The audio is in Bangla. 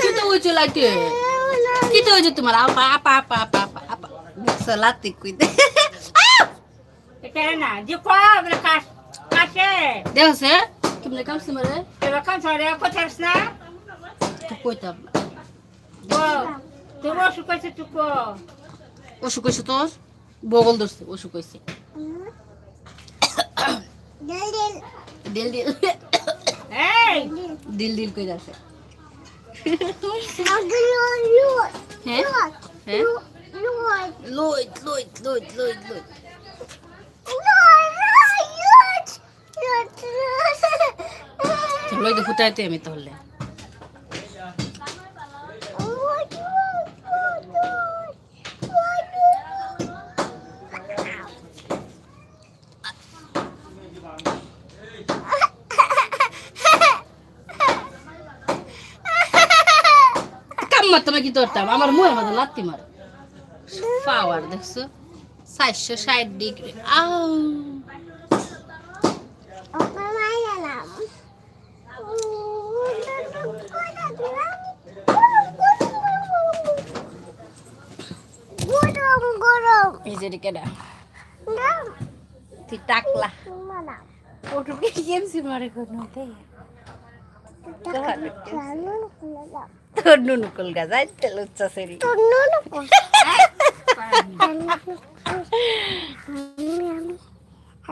Kita lagi. Kita tu malah apa apa apa apa apa apa. Dah se? Kim lekam semare? এবার কাম সরে কোথাস না Tu koi tab. গো তুমি অসুখ হয়েছে টুকো Oşu koysa tor. Boğul dursun. Oşu koysa. Dil dil. এই Dil dil koy derse. He? He? Lloyd, Lloyd, Lloyd, Lloyd, তো ফুটাইতে আমি তাহলে। তুমি কি ধরতাম? আমার মুহের মধ্যে লাত্তি মারে। পাওয়ার দেখছ? চারশো ষাট ডিগ্রি যে কেডা তুই টাকলা ওটুকে গেমসি মারে কোনো তোর নুনু কল গা যাইতে লুচ্চা সেরি